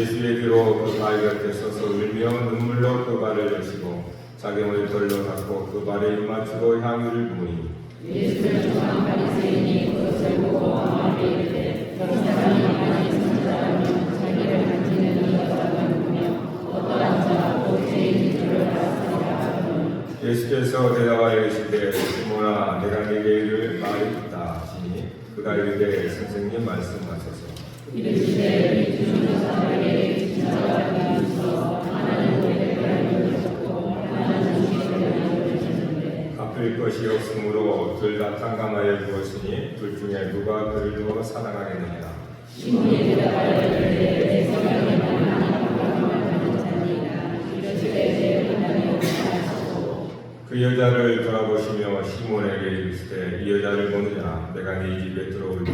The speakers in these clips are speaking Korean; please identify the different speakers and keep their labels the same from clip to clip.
Speaker 1: 예수의 뒤로 그발 곁에 서서 울며 눈물로 그 발을 자기 머리 돌로 닦고 그 발에 입 맞추고 향유를 부으니 예수께서 대답하여 이르시되 시몬아 내가 네게 이를 말이 있다. 하시니 그가 이르되 선생님 말씀하소서. 갚을 것이 없으므로 둘 다 탕감하여 주었으니 둘 중에 누가 그를 더 사랑하겠느냐 그 여자를 돌아보시며 시몬에게 이르시되 이 여자를 보느냐? 내가 네 집에 들어올 때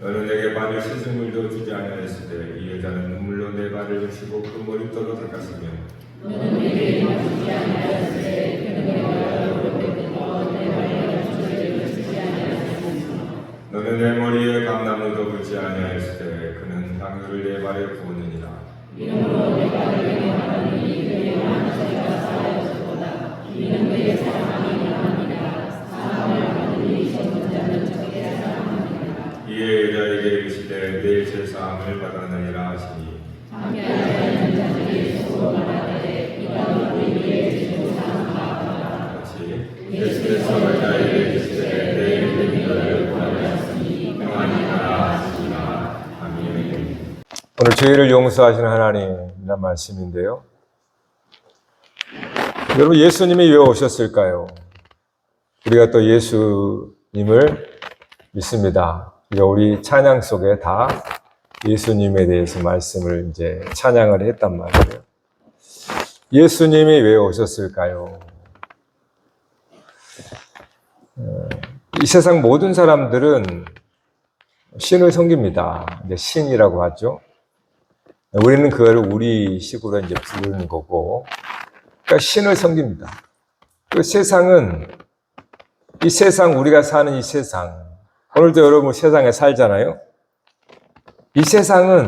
Speaker 1: 너는 내게 발을 씻은 물도 주지 아니하였으되 이 여자는 눈물로 내 발을 묻히고 그 머리털로 닦았으며 너는 내 머리에 감나무도 붙지 아니하였으되 그는 향유를 내 발에 부었느니라. 이에 여자에게 이르시되 내 제사함을 받았느니라 하시니. 같이
Speaker 2: 오늘 죄를 용서하시는 하나님이란 말씀인데요. 여러분, 예수님이 왜 오셨을까요? 우리가 또 예수님을 믿습니다. 이제 우리 찬양 속에 다 예수님에 대해서 말씀을 이제 찬양을 했단 말이에요. 예수님이 왜 오셨을까요? 어, 이 세상 모든 사람들은 신을 섬깁니다. 신이라고 하죠. 우리는 그걸 우리 식으로 이제 부르는 거고, 그러니까 신을 섬깁니다. 그 세상은 이 세상 우리가 사는 이 세상 오늘도 여러분 세상에 살잖아요. 이 세상은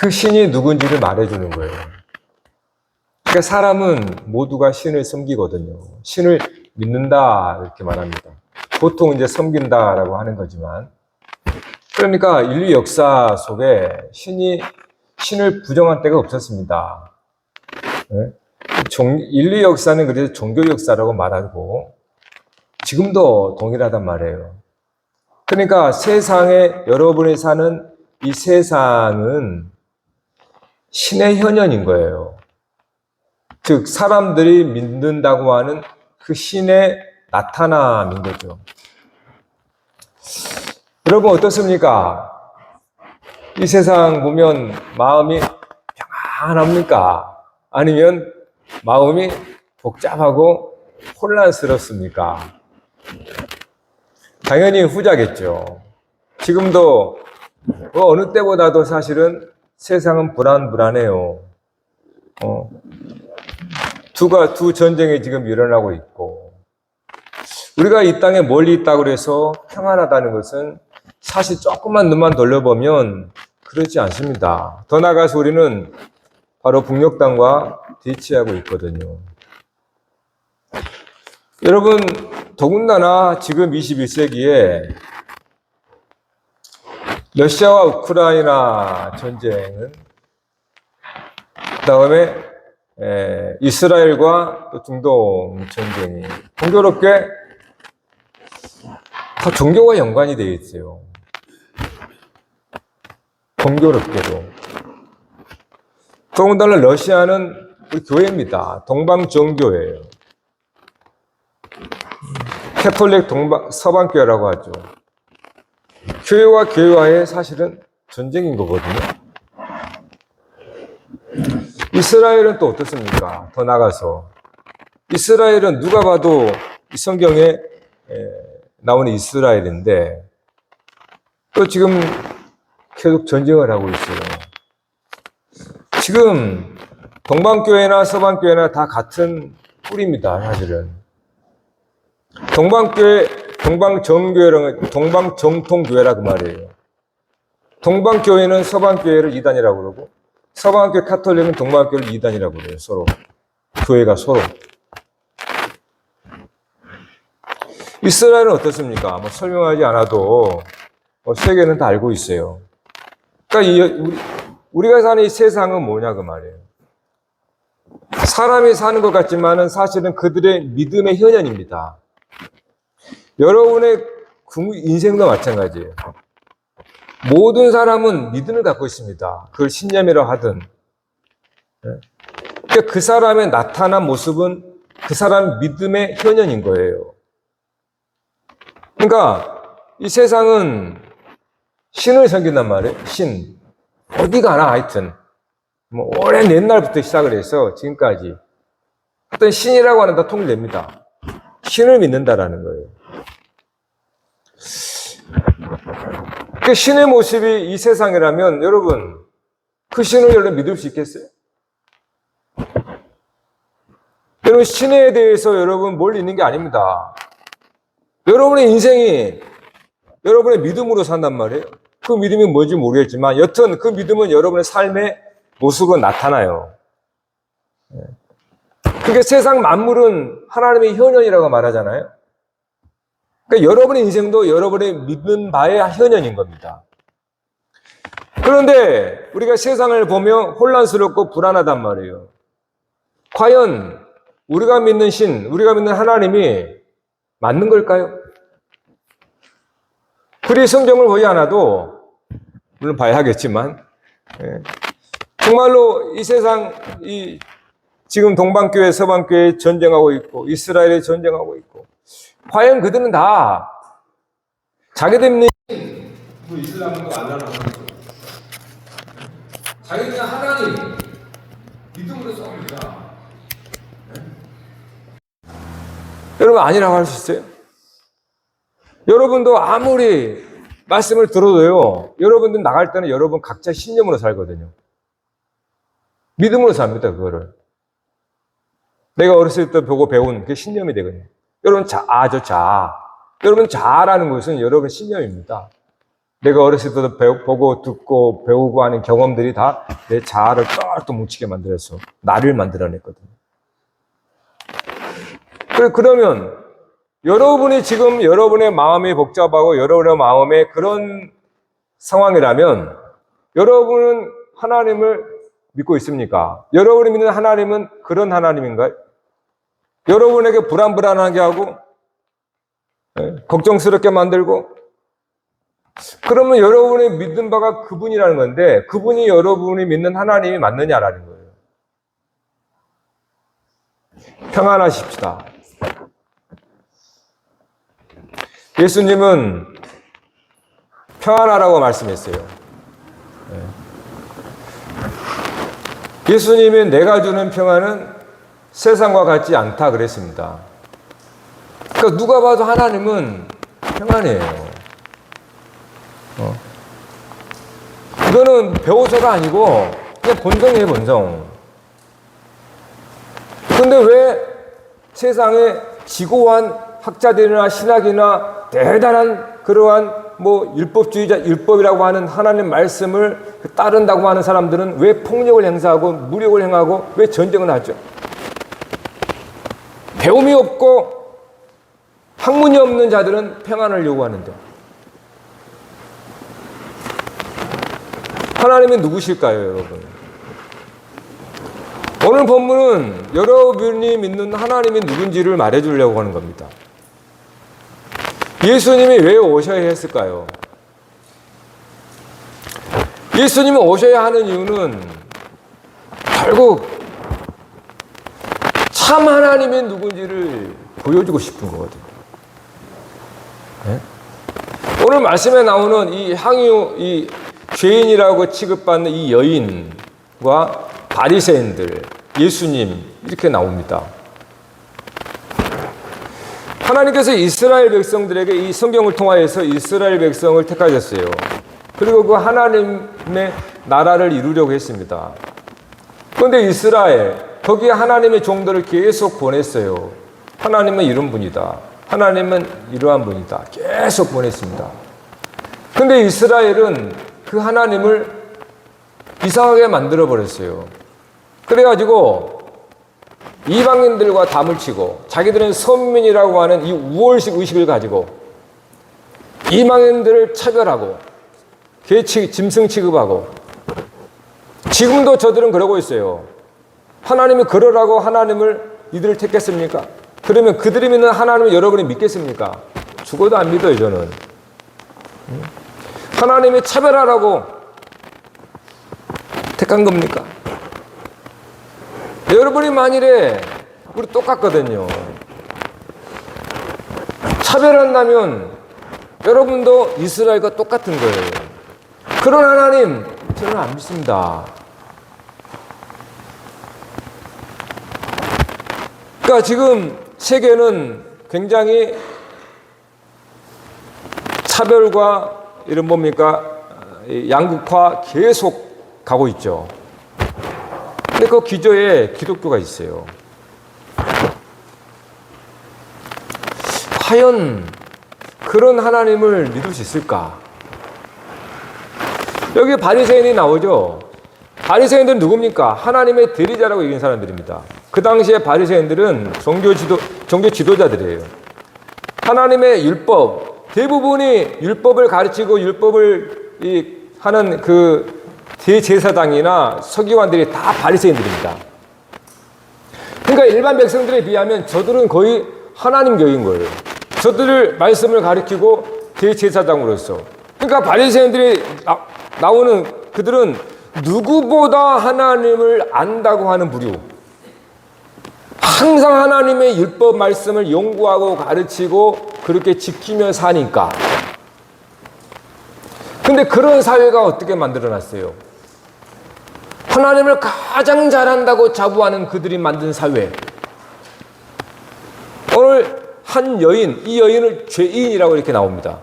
Speaker 2: 그 신이 누군지를 말해주는 거예요. 그러니까 사람은 모두가 신을 섬기거든요. 신을 믿는다 이렇게 말합니다. 보통 이제 섬긴다라고 하는 거지만 그러니까 인류 역사 속에 신이 신을 부정한 때가 없었습니다. 네? 종- 인류 역사는 그래서 종교 역사라고 말하고 지금도 동일하단 말이에요. 그러니까 세상에 여러분이 사는 이 세상은 신의 현현인 거예요. 즉 사람들이 믿는다고 하는 그 신의 나타남인 거죠. 여러분 어떻습니까? 이 세상 보면 마음이 평안합니까? 아니면 마음이 복잡하고 혼란스럽습니까? 당연히 후자겠죠. 지금도 그 어느 때보다도 사실은 세상은 불안불안해요. 어, 두가 두 전쟁이 지금 일어나고 있고 우리가 이 땅에 멀리 있다고 해서 평안하다는 것은 사실 조금만 눈만 돌려보면 그렇지 않습니다. 더 나아가서 우리는 바로 북녘땅과 대치하고 있거든요. 여러분, 더군다나 지금 21세기에 러시아와 우크라이나 전쟁은 그 다음에 이스라엘과 또 중동 전쟁이 공교롭게 다 종교와 연관이 되어 있어요. 공교롭게도. 더군다나 러시아는 우리 교회입니다. 동방 종교예요. 캐톨릭 동방 서방교회라고 하죠. 교회와 교회와의 사실은 전쟁인 거거든요. 이스라엘은 또 어떻습니까? 더 나가서 이스라엘은 누가 봐도 이 성경에 에, 나오는 이스라엘인데 또 지금 계속 전쟁을 하고 있어요. 지금 동방교회나 서방교회나 다 같은 뿌리입니다, 사실은. 동방교회, 동방정교회랑 동방정통교회라 그 말이에요. 동방교회는 서방교회를 이단이라고 그러고, 서방교회 카톨릭은 동방교회를 이단이라고 그래요, 서로. 교회가 서로. 이스라엘은 어떻습니까? 뭐 설명하지 않아도 뭐 세계는 다 알고 있어요. 그러니까 이, 우리, 우리가 사는 이 세상은 뭐냐 그 말이에요. 사람이 사는 것 같지만은 사실은 그들의 믿음의 현현입니다. 여러분의 구- 인생도 마찬가지예요. 모든 사람은 믿음을 갖고 있습니다. 그걸 신념이라 하든. 예. 그러니까 그 사람의 나타난 모습은 그 사람 믿음의 현현인 거예요. 그러니까 이 세상은 신을 섬긴단 말이에요. 신. 어디 가나 하여튼. 뭐 오랜 옛날부터 시작을 해서 지금까지 어떤 신이라고 하는 다 통일됩니다. 신을 믿는다라는 거예요. 그 신의 모습이 이 세상이라면 여러분 그 신을 여러분 믿을 수 있겠어요? 여러분 신에 대해서 여러분 멀리 있는 게 아닙니다. 여러분의 인생이 여러분의 믿음으로 산단 말이에요. 그 믿음이 뭔지 모르겠지만 여튼 그 믿음은 여러분의 삶의 모습으로 나타나요. 예. 그게 세상 만물은 하나님의 현현이라고 말하잖아요. 그러니까 여러분의 인생도 여러분의 믿는 바의 현현인 겁니다. 그런데 우리가 세상을 보며 혼란스럽고 불안하단 말이에요. 과연 우리가 믿는 신, 우리가 믿는 하나님이 맞는 걸까요? 그리 성경을 보지 않아도 물론 봐야 하겠지만 예. 정말로 이 세상 이 지금 동방교회 서방교회 전쟁하고 있고 이스라엘에 전쟁하고 있고 과연 그들은 다 자기들 믿는 뭐 이슬람도 자기들 하나님 믿음으로 싸웁니다. 여러분 아니라고 할 수 있어요? 여러분도 아무리 말씀을 들어도요, 여러분들 나갈 때는 여러분 각자 신념으로 살거든요. 믿음으로 삽니다, 그거를. 내가 어렸을 때 보고 배운 그게 신념이 되거든요. 여러분, 자, 아, 저 자. 여러분, 자라는 것은 여러분 신념입니다. 내가 어렸을 때도 배우, 보고 듣고 배우고 하는 경험들이 다 내 자아를 쫙또 뭉치게 만들어서 나를 만들어냈거든요. 그래, 그러면 여러분이 지금 여러분의 마음이 복잡하고 여러분의 마음에 그런 상황이라면 여러분은 하나님을 믿고 있습니까? 여러분이 믿는 하나님은 그런 하나님인가요? 여러분에게 불안불안하게 하고 예, 걱정스럽게 만들고 그러면 여러분의 믿는 바가 그분이라는 건데 그분이 여러분이 믿는 하나님이 맞느냐라는 거예요. 평안하십시다. 예수님은 평안하라고 말씀했어요. 예. 예수님이 내가 주는 평안은 세상과 같지 않다 그랬습니다. 그러니까 누가 봐도 하나님은 평안해요. 어. 이거는 배우서가 아니고 그냥 본성이에요, 본성. 근데 왜 세상에 지고한 학자들이나 신학이나 대단한 그러한 뭐 율법주의자, 율법이라고 하는 하나님 말씀을 따른다고 하는 사람들은 왜 폭력을 행사하고 무력을 행하고 왜 전쟁을 하죠? 배움이 없고 학문이 없는 자들은 평안을 요구하는데 하나님은 누구실까요, 여러분? 오늘 본문은 여러분이 믿는 하나님이 누군지를 말해주려고 하는 겁니다. 예수님이 왜 오셔야 했을까요? 예수님이 오셔야 하는 이유는 결국 참 하나님이 누군지를 보여주고 싶은 거거든요. 네? 오늘 말씀에 나오는 이 항유, 이 죄인이라고 취급받는 이 여인과 바리새인들, 예수님 이렇게 나옵니다. 하나님께서 이스라엘 백성들에게 이 성경을 통하여서 이스라엘 백성을 택하셨어요. 그리고 그 하나님의 나라를 이루려고 했습니다. 그런데 이스라엘, 거기에 하나님의 종들을 계속 보냈어요. 하나님은 이런 분이다. 하나님은 이러한 분이다. 계속 보냈습니다. 근데 이스라엘은 그 하나님을 이상하게 만들어 버렸어요. 그래가지고 이방인들과 담을 치고 자기들은 선민이라고 하는 이 우월식 의식을 가지고 이방인들을 차별하고 개취, 짐승 취급하고 지금도 저들은 그러고 있어요. 하나님이 그러라고 하나님을 이들을 택했습니까? 그러면 그들이 믿는 하나님을 여러분이 믿겠습니까? 죽어도 안 믿어요, 저는. 하나님이 차별하라고 택한 겁니까? 여러분이 만일에 우리 똑같거든요. 차별한다면 여러분도 이스라엘과 똑같은 거예요. 그런 하나님 저는 안 믿습니다. 그러니까 지금 세계는 굉장히 차별과 이런 뭡니까 이 양극화 계속 가고 있죠. 근데 그 기조에 기독교가 있어요. 과연 그런 하나님을 믿을 수 있을까? 여기 바리새인이 나오죠. 바리새인들은 누굽니까? 하나님의 대리자라고 얘기하는 사람들입니다. 그 당시에 바리새인들은 종교 지도 종교 지도자들이에요. 하나님의 율법 대부분이 율법을 가르치고 율법을 이 하는 그 대제사장이나 서기관들이 다 바리새인들입니다. 그러니까 일반 백성들에 비하면 저들은 거의 하나님 교인 거예요. 저들을 말씀을 가르치고 대제사장으로서. 그러니까 바리새인들이 나, 나오는 그들은 누구보다 하나님을 안다고 하는 부류. 항상 하나님의 율법 말씀을 연구하고 가르치고 그렇게 지키며 사니까. 근데 그런 사회가 어떻게 만들어 놨어요? 하나님을 가장 잘한다고 자부하는 그들이 만든 사회. 오늘 한 여인, 이 여인을 죄인이라고 이렇게 나옵니다.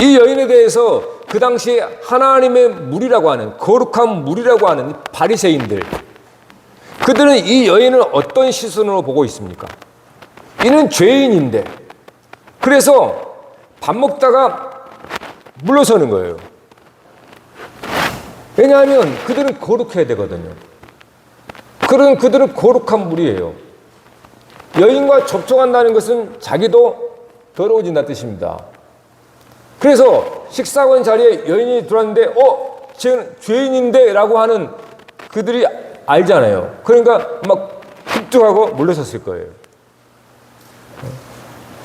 Speaker 2: 이 여인에 대해서 그 당시에 하나님의 물이라고 하는 거룩한 물이라고 하는 바리새인들 그들은 이 여인을 어떤 시선으로 보고 있습니까? 이는 죄인인데 그래서 밥 먹다가 물러서는 거예요. 왜냐하면 그들은 거룩해야 되거든요. 그런 그들은 거룩한 물이에요. 여인과 접촉한다는 것은 자기도 더러워진다 뜻입니다. 그래서 식사원 자리에 여인이 들어왔는데, 어, 쟤는 죄인인데? 라고 하는 그들이 알잖아요. 그러니까 막 흡족하고 물러섰을 거예요.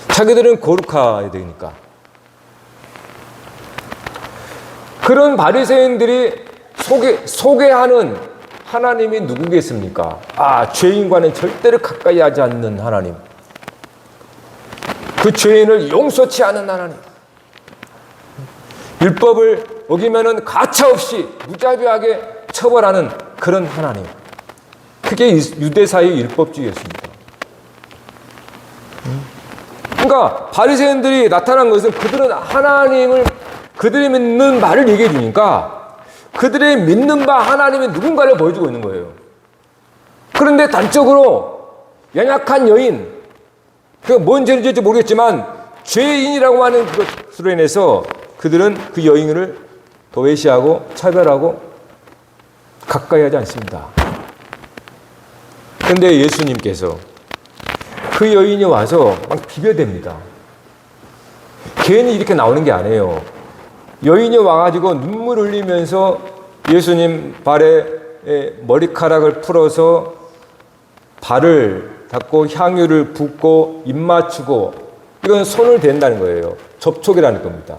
Speaker 2: 자기들은 거룩해야 되니까. 그런 바리새인들이 소개, 소개하는 하나님이 누구겠습니까? 아, 죄인과는 절대로 가까이 하지 않는 하나님. 그 죄인을 용서치 않은 하나님. 율법을 어기면은 가차없이 무자비하게 처벌하는 그런 하나님. 그게 유대사의 율법주의였습니다. 그러니까 바리새인들이 나타난 것은 그들은 하나님을 그들이 믿는 말을 얘기해 주니까 그들의 믿는 바 하나님이 누군가를 보여주고 있는 거예요. 그런데 단적으로 연약한 여인, 그뭔 죄인지 모르겠지만 죄인이라고 하는 것으로 인해서 그들은 그 여인을 도외시하고 차별하고 가까이 하지 않습니다. 그런데 예수님께서 그 여인이 와서 막 비벼댑니다. 괜히 이렇게 나오는 게 아니에요. 여인이 와가지고 눈물 흘리면서 예수님 발에 머리카락을 풀어서 발을 닦고 향유를 붓고 입 맞추고 이건 손을 댄다는 거예요. 접촉이라는 겁니다.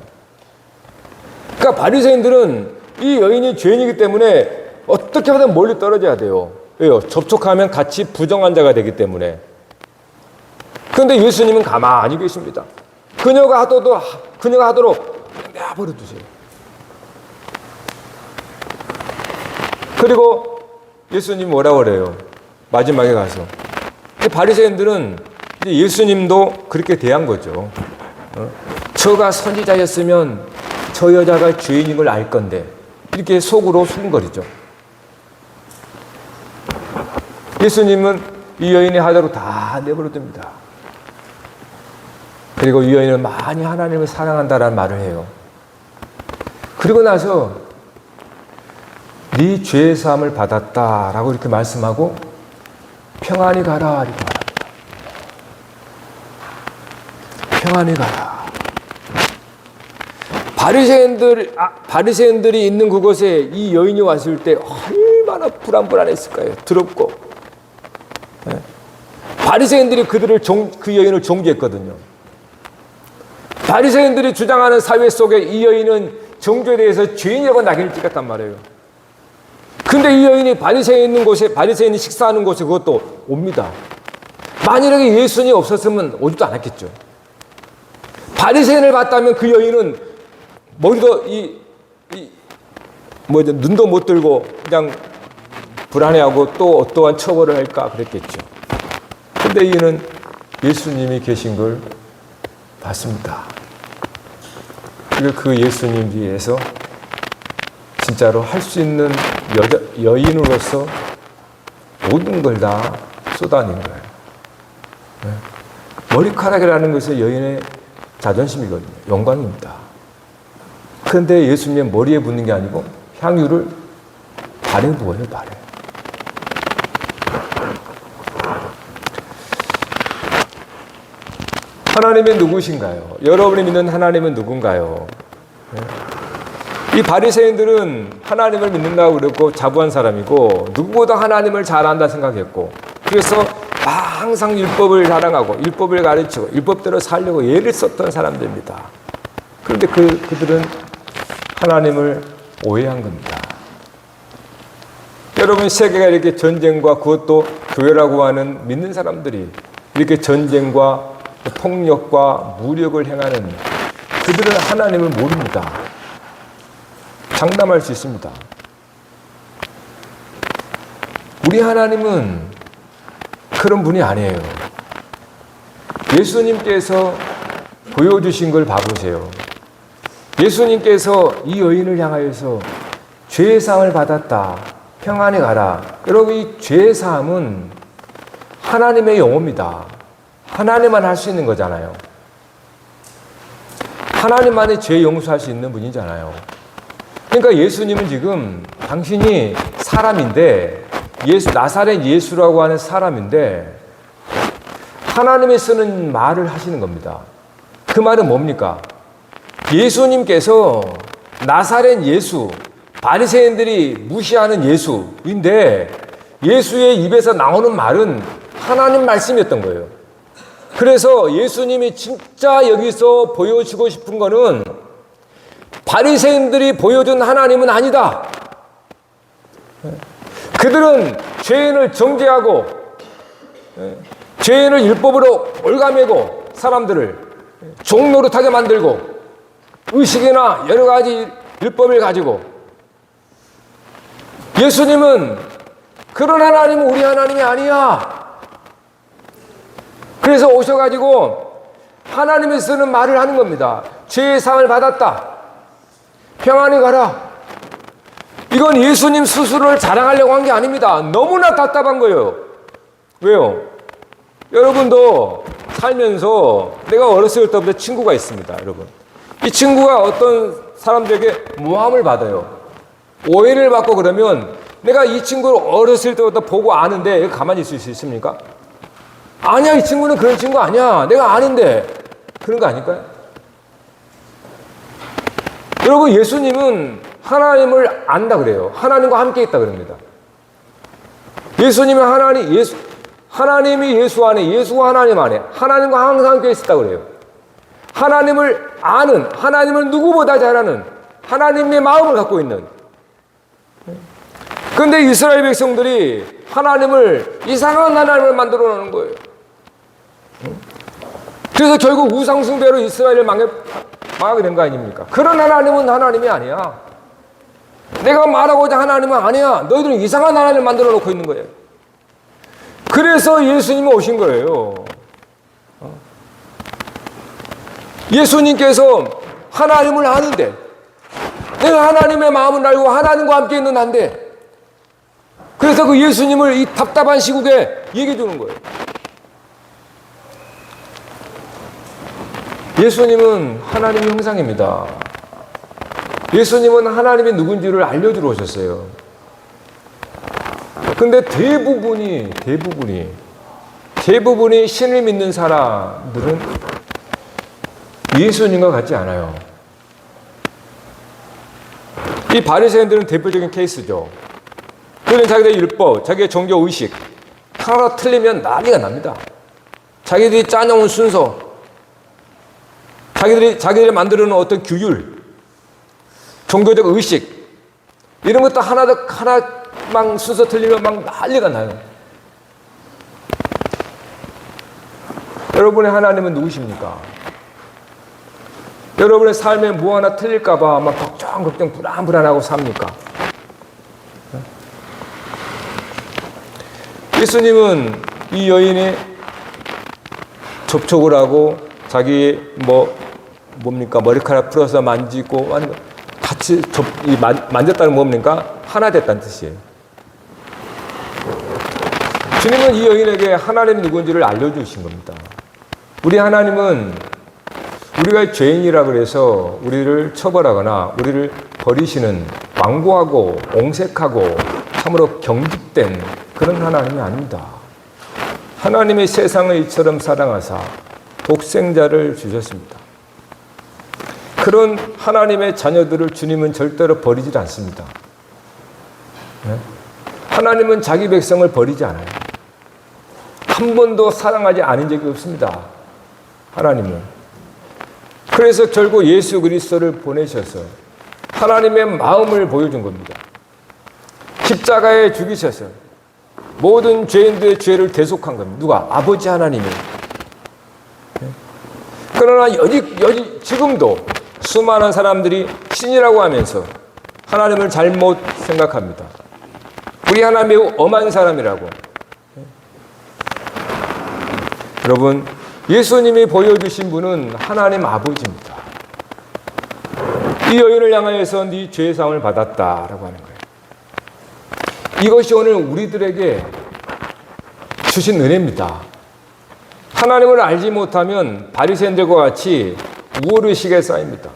Speaker 2: 그러니까 바리새인들은 이 여인이 죄인이기 때문에 어떻게 하든 멀리 떨어져야 돼요. 왜요? 접촉하면 같이 부정한 자가 되기 때문에. 그런데 예수님은 가만히 계십니다. 그녀가 하도록 그녀가 하도록 내버려 두세요. 그리고 예수님 뭐라 그래요? 마지막에 가서. 이 바리새인들은 예수님도 그렇게 대한 거죠. 어? 저가 선지자였으면 저 여자가 죄인인 걸 알 건데 이렇게 속으로 수근거리죠. 예수님은 이 여인이 하자로 다 내버려 둡니다. 그리고 이 여인은 많이 하나님을 사랑한다라는 말을 해요. 그리고 나서 네 죄의 사함을 받았다라고 이렇게 말씀하고 평안히 가라 이렇게 말합니다. 평안히 가라. 바리새인들 아, 바리새인들이 있는 그곳에 이 여인이 왔을 때 얼마나 불안불안했을까요? 더럽고 예? 바리새인들이 그들을 종, 그 여인을 종주했거든요. 바리새인들이 주장하는 사회 속에 이 여인은 정조에 대해서 죄인이라고 낙인을 찍었단 말이에요. 근데 이 여인이 바리새인 있는 곳에 바리새인이 식사하는 곳에 그것도 옵니다. 만일에 예수님이 없었으면 오지도 않았겠죠. 바리새인을 봤다면 그 여인은 머리도 이, 이 뭐죠 눈도 못 들고 그냥 불안해하고 또 어떠한 처벌을 할까 그랬겠죠. 근데 이는 예수님이 계신 걸 봤습니다. 그리고 그 예수님 뒤에서 진짜로 할 수 있는 여자, 여인으로서 모든 걸 다 쏟아낸 거예요. 네. 머리카락이라는 것은 여인의 자존심이거든요. 영광입니다. 그런데 예수님의 머리에 붓는 게 아니고 향유를 발에 부어요, 발에. 하나님은 누구신가요? 여러분이 믿는 하나님은 누군가요? 네. 이 바리새인들은 하나님을 믿는다고 그랬고 자부한 사람이고 누구보다 하나님을 잘 안다 생각했고 그래서 항상 율법을 자랑하고 율법을 가르치고 율법대로 살려고 예를 썼던 사람들입니다. 그런데 그 그들은 하나님을 오해한 겁니다. 여러분 세계가 이렇게 전쟁과 그것도 교회라고 하는 믿는 사람들이 이렇게 전쟁과 폭력과 무력을 행하는 그들은 하나님을 모릅니다. 장담할 수 있습니다. 우리 하나님은 그런 분이 아니에요. 예수님께서 보여주신 걸 봐보세요. 예수님께서 이 여인을 향하여서 죄의 사함을 받았다. 평안히 가라. 여러분, 이 죄의 사함은 하나님의 영혼입니다. 하나님만 할 수 있는 거잖아요. 하나님만이 죄 용서할 수 있는 분이잖아요. 그러니까 예수님은 지금 당신이 사람인데 예수 나사렛 예수라고 하는 사람인데 하나님이 쓰는 말을 하시는 겁니다. 그 말은 뭡니까? 예수님께서 나사렛 예수 바리새인들이 무시하는 예수인데 예수의 입에서 나오는 말은 하나님 말씀이었던 거예요. 그래서 예수님이 진짜 여기서 보여주고 싶은 거는 바리새인들이 보여준 하나님은 아니다. 그들은 죄인을 정죄하고 죄인을 율법으로 올가매고 사람들을 종노릇하게 만들고 의식이나 여러 가지 율법을 가지고 예수님은 그런 하나님은 우리 하나님이 아니야. 그래서 오셔가지고 하나님이 쓰는 말을 하는 겁니다. 죄의 상을 받았다. 평안히 가라. 이건 예수님 스스로를 자랑하려고 한 게 아닙니다. 너무나 답답한 거예요. 왜요? 여러분도 살면서 내가 어렸을 때부터 친구가 있습니다. 여러분. 이 친구가 어떤 사람들에게 모함을 받아요. 오해를 받고 그러면 내가 이 친구를 어렸을 때부터 보고 아는데 가만히 있을 수 있습니까? 아니야, 이 친구는 그런 친구 아니야. 내가 아는데. 그런 거 아닐까요? 여러분, 예수님은 하나님을 안다 그래요. 하나님과 함께 있다 그럽니다. 예수님은 하나님, 예수, 하나님이 예수 안에, 예수가 하나님 안에, 하나님과 항상 함께 있었다 그래요. 하나님을 아는, 하나님을 누구보다 잘 아는, 하나님의 마음을 갖고 있는. 근데 이스라엘 백성들이 하나님을 이상한 하나님을 만들어 놓는 거예요. 그래서 결국 우상숭배로 이스라엘을 망해, 망하게 된 거 아닙니까? 그런 하나님은 하나님이 아니야. 내가 말하고자 하는 하나님은 아니야. 너희들은 이상한 하나님을 만들어 놓고 있는 거예요. 그래서 예수님이 오신 거예요. 어? 예수님께서 하나님을 아는데 내가 하나님의 마음을 알고 하나님과 함께 있는 난데 그래서 그 예수님을 이 답답한 시국에 얘기해 주는 거예요. 예수님은 하나님의 형상입니다. 예수님은 하나님이 누군지를 알려주러 오셨어요. 근데 대부분이, 대부분이, 대부분이 신을 믿는 사람들은 예수님과 같지 않아요. 이 바리새인들은 대표적인 케이스죠. 그는 자기의 율법, 자기의 종교 의식 하나 틀리면 난리가 납니다. 자기들이 짜놓은 순서, 자기들이 자기들이 만들어 놓은 어떤 규율, 종교적 의식 이런 것도 하나도 하나만 순서 틀리면 막 난리가 나요. 여러분의 하나님은 누구십니까? 여러분의 삶에 뭐 하나 틀릴까봐 막 걱정, 걱정, 불안, 불안하고 삽니까? 예수님은 이 여인이 접촉을 하고 자기 뭐 뭡니까 머리카락 풀어서 만지고 같이 접, 이 만, 만졌다는 뭡니까 하나 됐다는 뜻이에요. 주님은 이 여인에게 하나님이 누군지를 알려주신 겁니다. 우리 하나님은 우리가 죄인이라 그래서 우리를 처벌하거나 우리를 버리시는 완고하고 옹색하고 참으로 경직된 그런 하나님이 아닙니다. 하나님이 세상을 이처럼 사랑하사 독생자를 주셨습니다. 그런 하나님의 자녀들을 주님은 절대로 버리질 않습니다. 네? 하나님은 자기 백성을 버리지 않아요. 한 번도 사랑하지 않은 적이 없습니다. 하나님은. 그래서 결국 예수 그리스도를 보내셔서 하나님의 마음을 보여준 겁니다. 십자가에 죽이셔서 모든 죄인들의 죄를 대속한 겁니다. 누가? 아버지 하나님이. 그러나 여지, 여지, 지금도 수많은 사람들이 신이라고 하면서 하나님을 잘못 생각합니다. 우리 하나님 매우 엄한 사람이라고. 여러분, 예수님이 보여주신 분은 하나님 아버지입니다. 이 여인을 향하여서 네 죄사함을 받았다라고 하는 거예요. 이것이 오늘 우리들에게 주신 은혜입니다. 하나님을 알지 못하면 바리새인들과 같이 우월의식에 쌓입니다.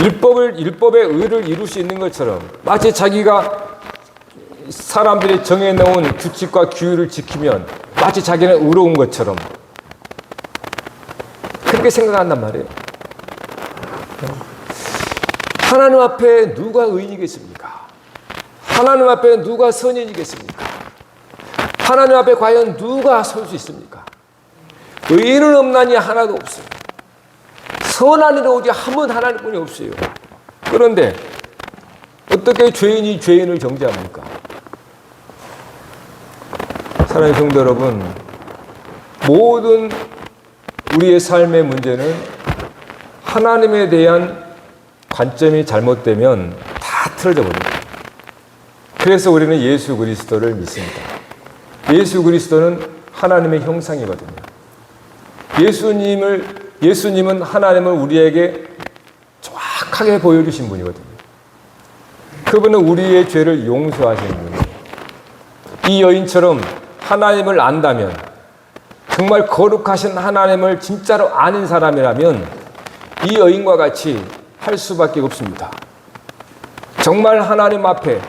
Speaker 2: 율법을 율법의 의를 이룰 수 있는 것처럼 마치 자기가 사람들이 정해놓은 규칙과 규율을 지키면 마치 자기는 의로운 것처럼 그렇게 생각한단 말이에요. 하나님 앞에 누가 의인이겠습니까? 하나님 앞에 누가 선인이겠습니까? 하나님 앞에 과연 누가 설 수 있습니까? 의인은 없나니 하나도 없어요. 선한 이는 오직 한 분 하나님뿐이 없어요. 그런데 어떻게 죄인이 죄인을 정죄합니까? 사랑하는 성도 여러분, 모든 우리의 삶의 문제는 하나님에 대한 관점이 잘못되면 다 틀어져 버립니다. 그래서 우리는 예수 그리스도를 믿습니다. 예수 그리스도는 하나님의 형상이거든요. 예수님을 예수님은 하나님을 우리에게 정확하게 보여주신 분이거든요. 그분은 우리의 죄를 용서하시는 분이에요. 이 여인처럼 하나님을 안다면 정말 거룩하신 하나님을 진짜로 아는 사람이라면 이 여인과 같이 할 수밖에 없습니다. 정말 하나님 앞에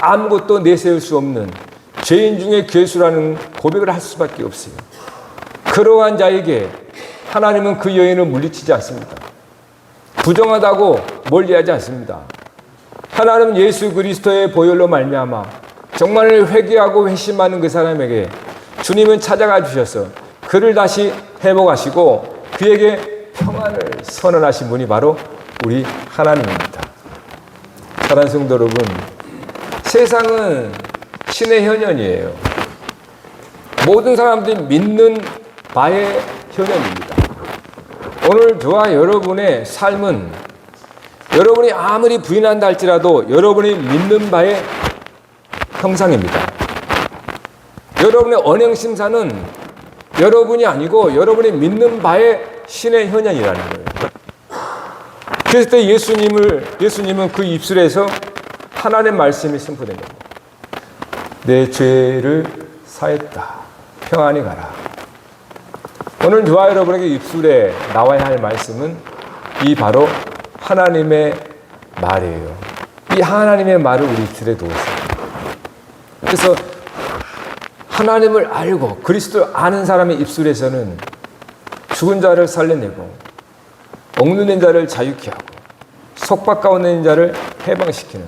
Speaker 2: 아무것도 내세울 수 없는 죄인 중에 괴수라는 고백을 할 수밖에 없어요. 그러한 자에게 하나님은 그 여인을 물리치지 않습니다. 부정하다고 멀리하지 않습니다. 하나님은 예수 그리스도의 보혈로 말미암아 정말 회개하고 회심하는 그 사람에게 주님은 찾아가 주셔서 그를 다시 회복하시고 그에게 평안을 선언하신 분이 바로 우리 하나님입니다. 사랑하는 성도 여러분, 세상은 신의 현현이에요. 모든 사람들이 믿는 바의 현현입니다. 오늘 저와 여러분의 삶은 여러분이 아무리 부인한다 할지라도 여러분이 믿는 바의 형상입니다. 여러분의 언행심사는 여러분이 아니고 여러분이 믿는 바의 신의 현현이라는 거예요. 그래서 때 예수님을 예수님은 그 입술에서 하나님의 말씀이 선포된 겁니다. 내 죄를 사했다. 평안히 가라. 오늘 저와 여러분에게 입술에 나와야 할 말씀은 이 바로 하나님의 말이에요. 이 하나님의 말을 우리 입술에 놓으세요. 그래서 하나님을 알고 그리스도를 아는 사람의 입술에서는 죽은 자를 살려내고 억누는 자를 자유케 하고 속박 가운데 있는 자를 해방시키는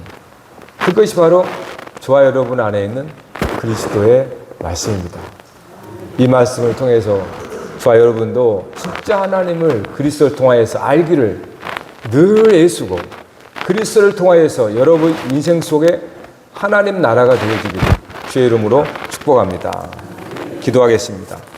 Speaker 2: 그것이 바로 저와 여러분 안에 있는 그리스도의 말씀입니다. 이 말씀을 통해서 저와 여러분도 진짜 하나님을 그리스도를 통하여서 알기를 늘 애쓰고 그리스도를 통하여서 여러분 인생 속에 하나님 나라가 되어지기를 주의 이름으로 축복합니다. 기도하겠습니다.